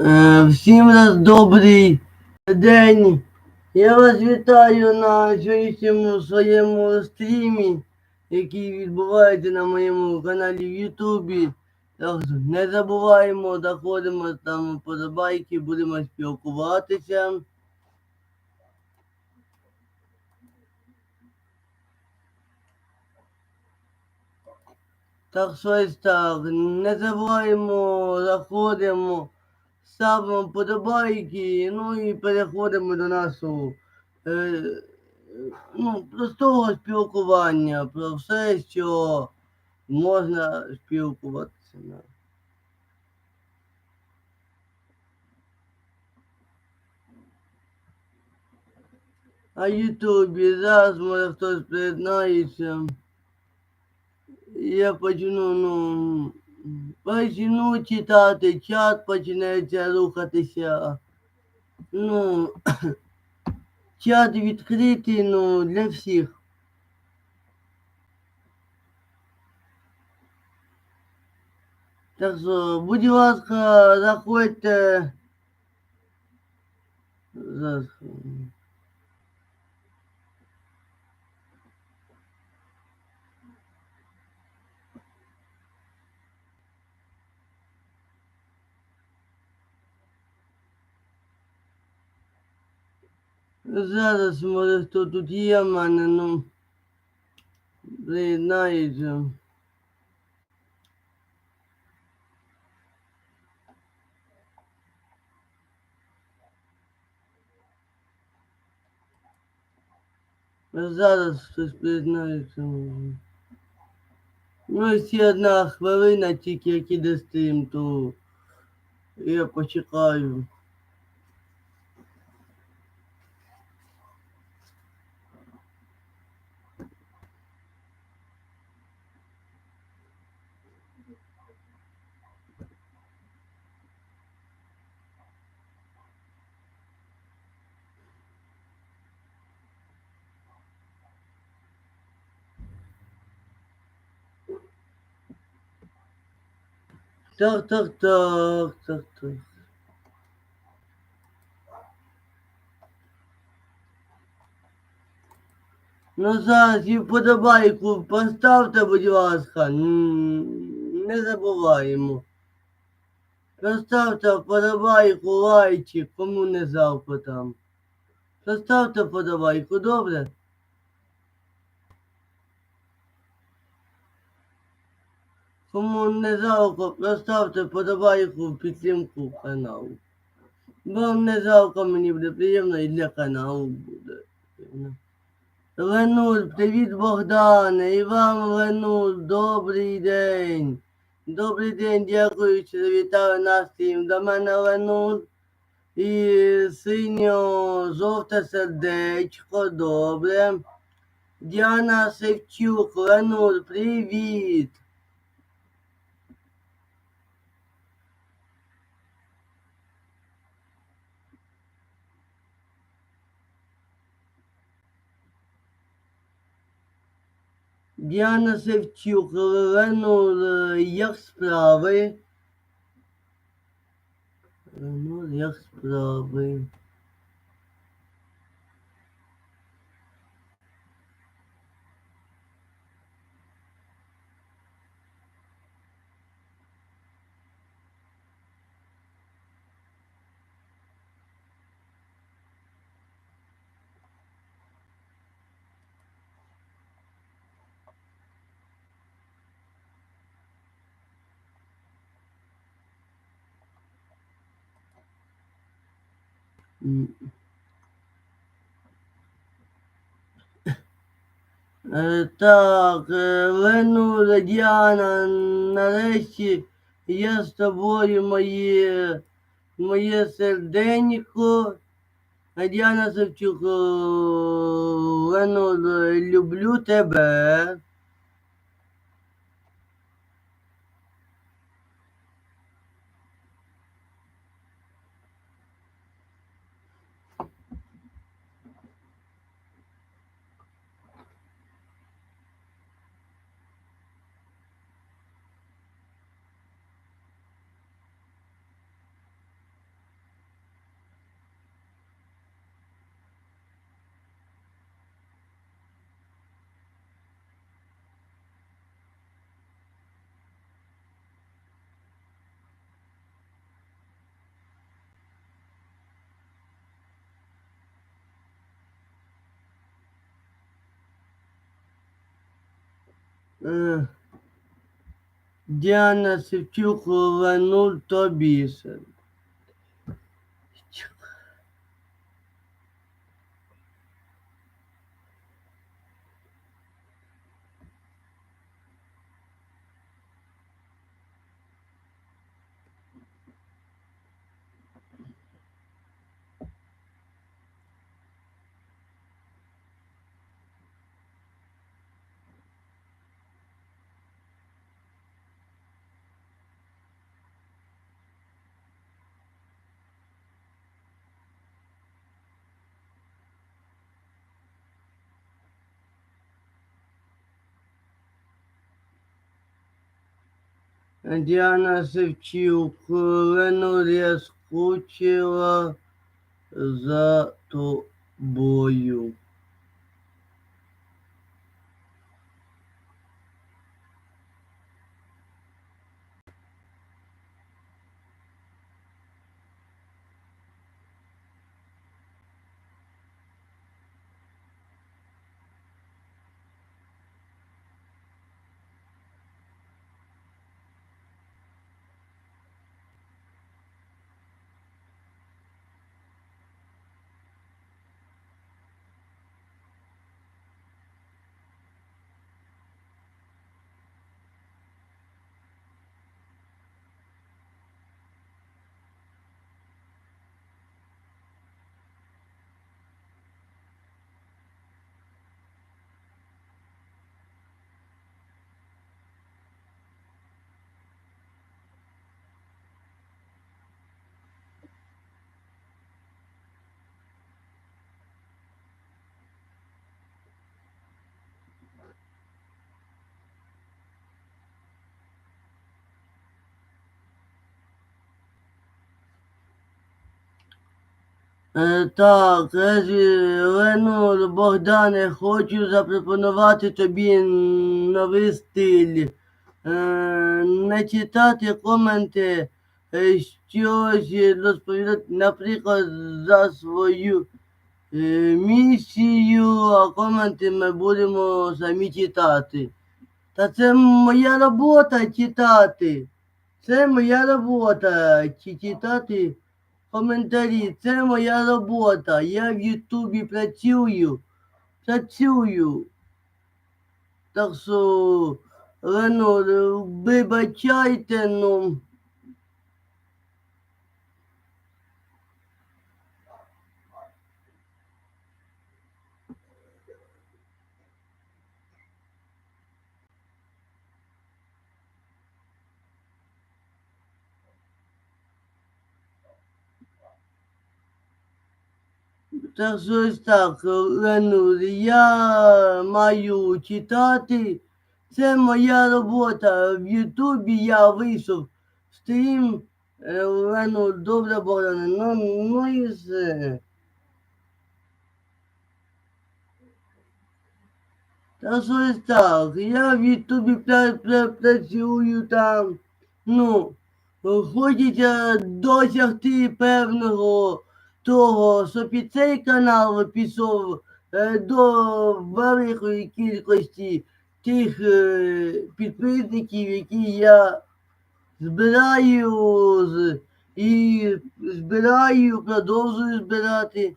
Е, Всім нас добрий день. Я вас вітаю на сьогоднішньому своєму стрімі, який відбувається на моєму каналі в Ютубі. Так не забуваємо, заходимо там подобайки, будемо спілкуватися. Так що ось так, не забуваємо, заходимо, ставимо подобайки, ну і переходимо до нашого е, ну, простого спілкування, про все, що можна спілкуватися. А Ютубі зараз може хтось приєднається. Я почну, ну, почну читати, чат починається рухатися. Ну, чат відкритий, ну, для всіх. Так що, будь ласка, заходьте. Зараз. Зараз, може, хто тут є в мене, ну, приєднається. Зараз хтось приєднається. Ну, ще одна хвилина тільки, як іде стрім, то я почекаю. Так, так, так, так, так. Ну зараз і вподобайку поставте, будь ласка, не забуваємо. Поставте вподобайку, лайчик, кому не жалко там. Поставте вподобайку, добре? Кому не жалко, поставте вподобайку в підтримку каналу. Вам не жалко, мені буде приємно і для каналу буде. Ленуль, привіт, Богдане, і вам, Ленуль, добрий день. Добрий день, дякую, що завітали на стрім. До мене Ленуль. І синьо-жовте сердечко, добре. Діана Севчук, Ленуль, привіт. Діана Севчук, Лену, е, як справи? Лену, як справи? Так, е, Лену, Діана, нарешті я з тобою моє, моє серденько. Діана Савчук, е, Лену, люблю тебе. Е, Діана Севчук Ленуль Тобісе. Діана Севчук Лену я скучила за тобою. Так, Лену, Богдане, хочу запропонувати тобі новий стиль. Е, Не читати коменти, е, щось розповідати, наприклад, за свою е, місію, а коменти ми будемо самі читати. Та це моя робота читати. Це моя робота чи читати коментарі. Це моя робота. Я в Ютубі працюю. Працюю. Так що, Лено, вибачайте, ну. Так що ось так, Лену, я маю читати. Це моя робота. В Ютубі я вийшов стрім. Е, Лену, добре, Богдане. Ну, ну і все. Так що ось так. Я в Ютубі пра- пра- працюю там. Ну, хочеться досягти певного того, щоб і цей канал пішов е, до великої кількості тих е, підписників, які я збираю і збираю, продовжую збирати.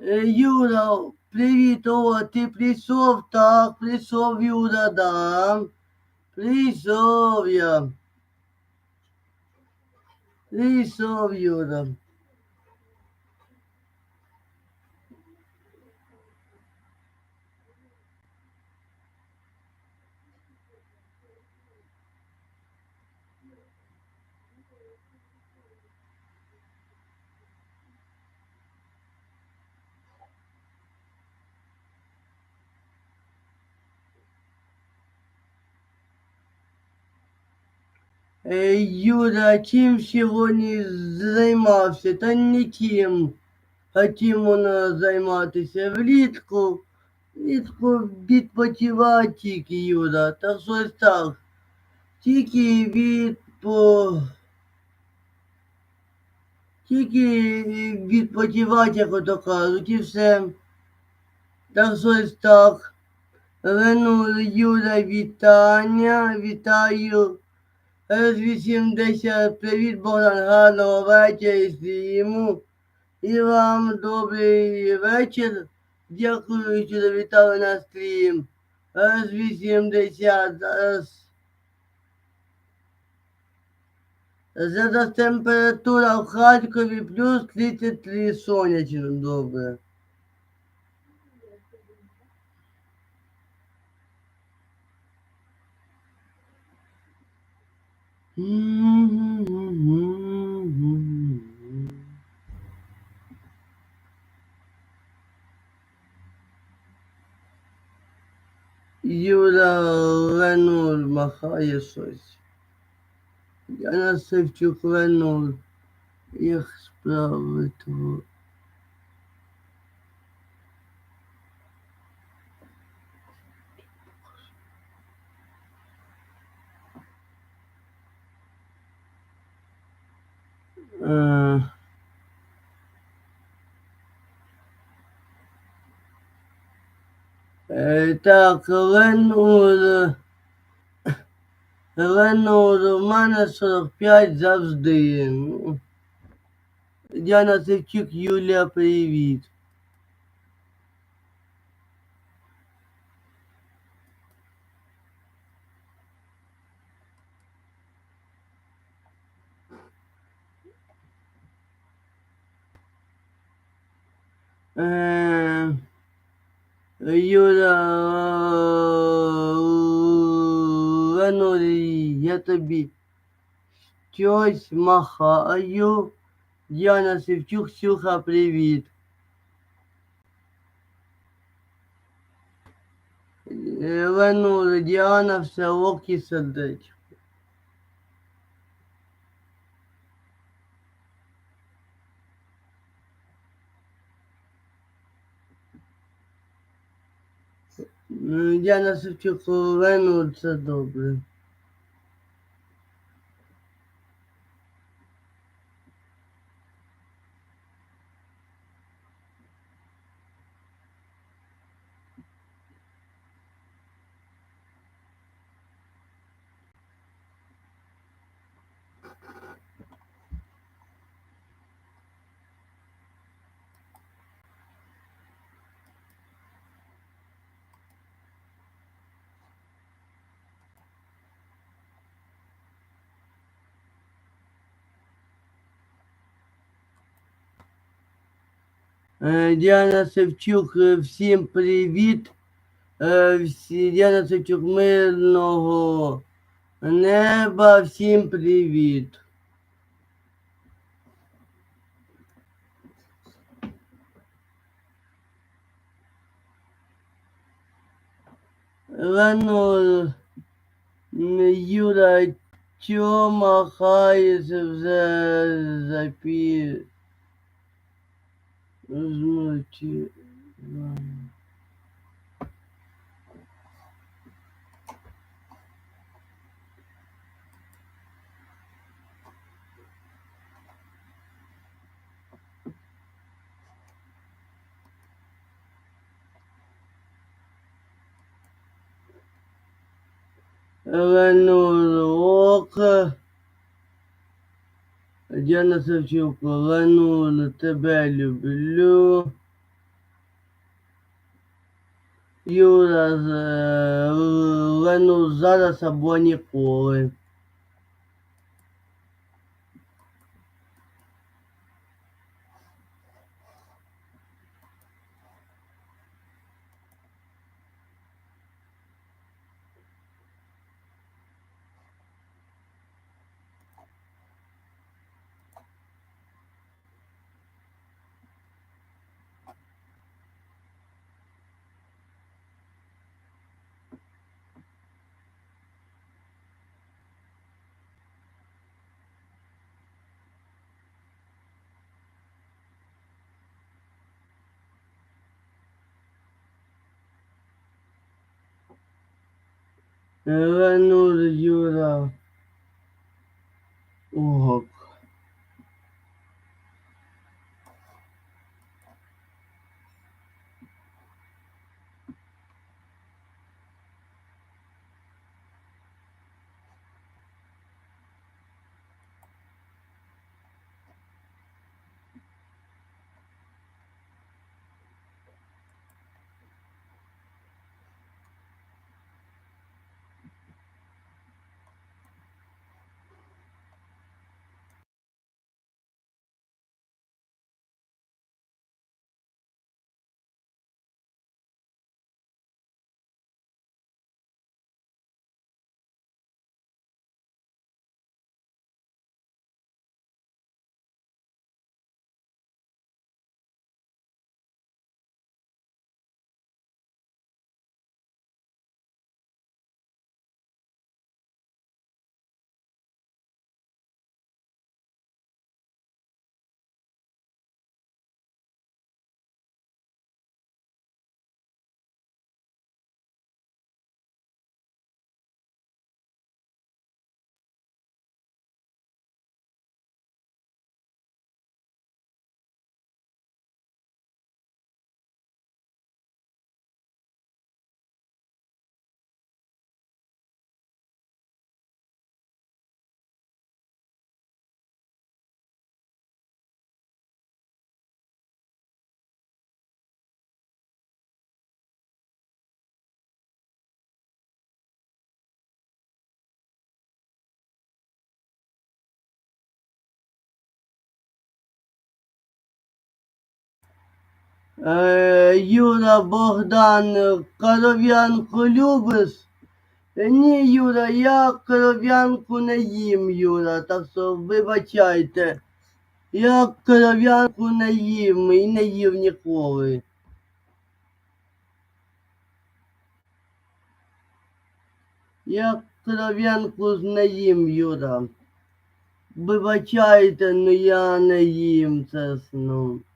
Е, Юра, привіт, о, ти прийшов, так, прийшов, Юра, да. Прийшов я. Прийшов, Юра. Юра, чим сьогодні займався? Та нічим. Хотів вона займатися влітку. Влітку відпочивати тільки, Юра. Та щось так. Тільки відпо... Тільки відпочивати, як ото кажуть, і все. Так щось так. Рену Юра, вітання, вітаю. З 80, привіт, Богдан, гарного вечора стріму. І вам добрий вечір. Дякую, що завітали на стрім. З 80, зараз. Зараз температура в Харкові плюс 33 сонячно, добре. Юра Ленур махає щось. Яна Севчук Ленур. Як Е, Е, Так, Ленур. Ленур, у мене 45 завжди. Ну, Діана Севчук, Юлія, привіт. Юра, Ленурі, я тобі щось махаю. Діана Севчук, Сюха, привіт. Е, Ленура, Діана, все окі сердечко. Діана Севчук, Ленур, це добре. Діана Севчук, е, всім привіт. Е, Діана Севчук, мирного неба, всім привіт. Рано Юра, чо махається вже besoin tu Abandonó Діана Савчук, Ленур, тебе люблю. Юра, Лену зараз або ніколи. Ленур Юра. Ок. Юра Богдан, коров'янку любиш? Е, Ні, Юра, я коров'янку не їм, Юра, так що вибачайте. Я коров'янку не їм і не їв ніколи. Я коров'янку не їм, Юра. Вибачайте, ну я не їм чесно. Е,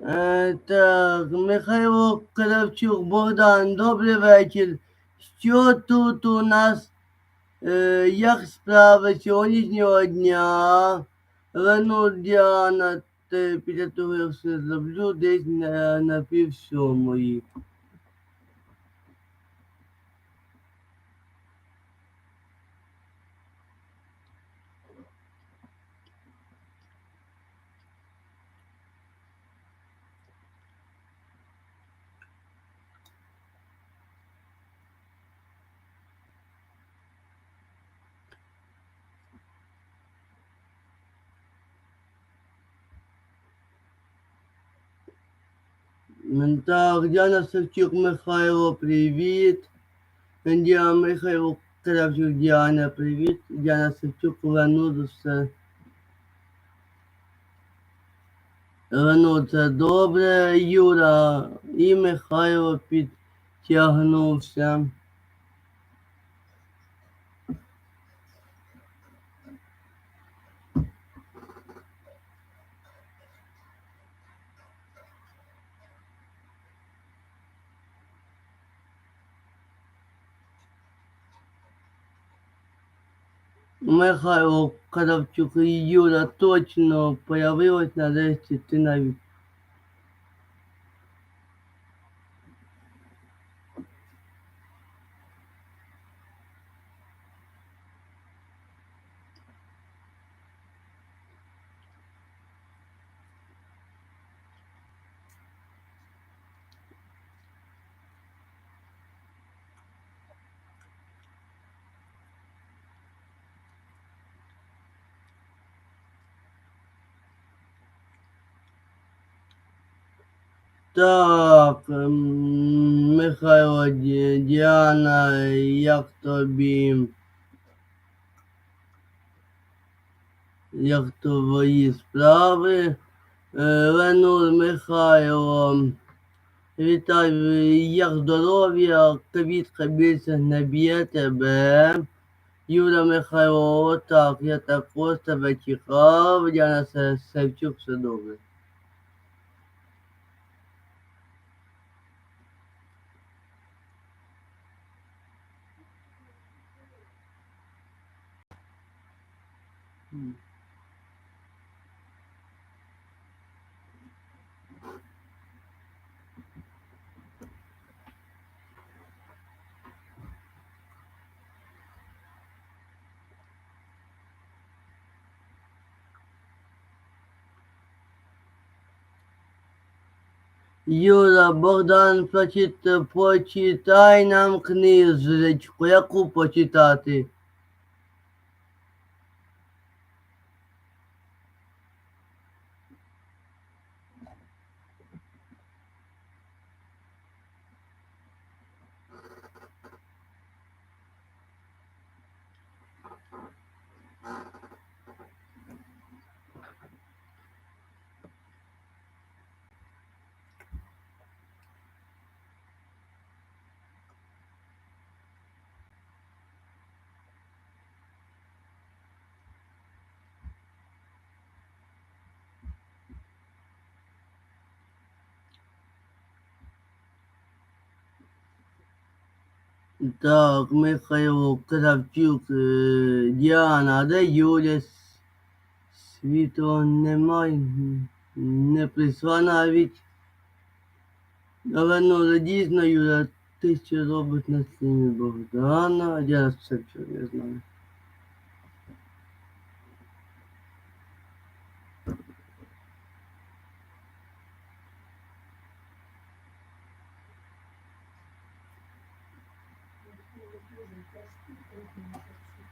так, Михайло Кравчук, Богдан, добрий вечір. Що тут у нас? Е, як справи сьогоднішнього дня? Рано Діана, після того я все зроблю десь на, на пів. Так, Діана Савчук, Михайло, привіт. Діана Михайло Кравчук, Діана, привіт. Діана Савчук, Лену, все. Лену, це добре. Юра і Михайло підтягнувся. Михайло Кравчук і Юра точно появилась нарешті ти навіть. Так, Михайло Ді- Діана, як тобі? Як твої справи? Е, Ленур Михайло, вітаю, як здоров'я, квітка більше не б'є тебе. Юра Михайло, отак, я також тебе чекав, Діана Се- Севчук, все добре. Юра, Богдан, прочит- почитай нам книжечку, яку почитати? Так, Михайло Кравчук, е, Діана, а де Юля? С- Світло немає, не прийшла навіть. Давно ну, дійсно, Юля, ти що робиш на сцені Богдана? Я все що я знаю. Дуже тяжкі трохи місяці.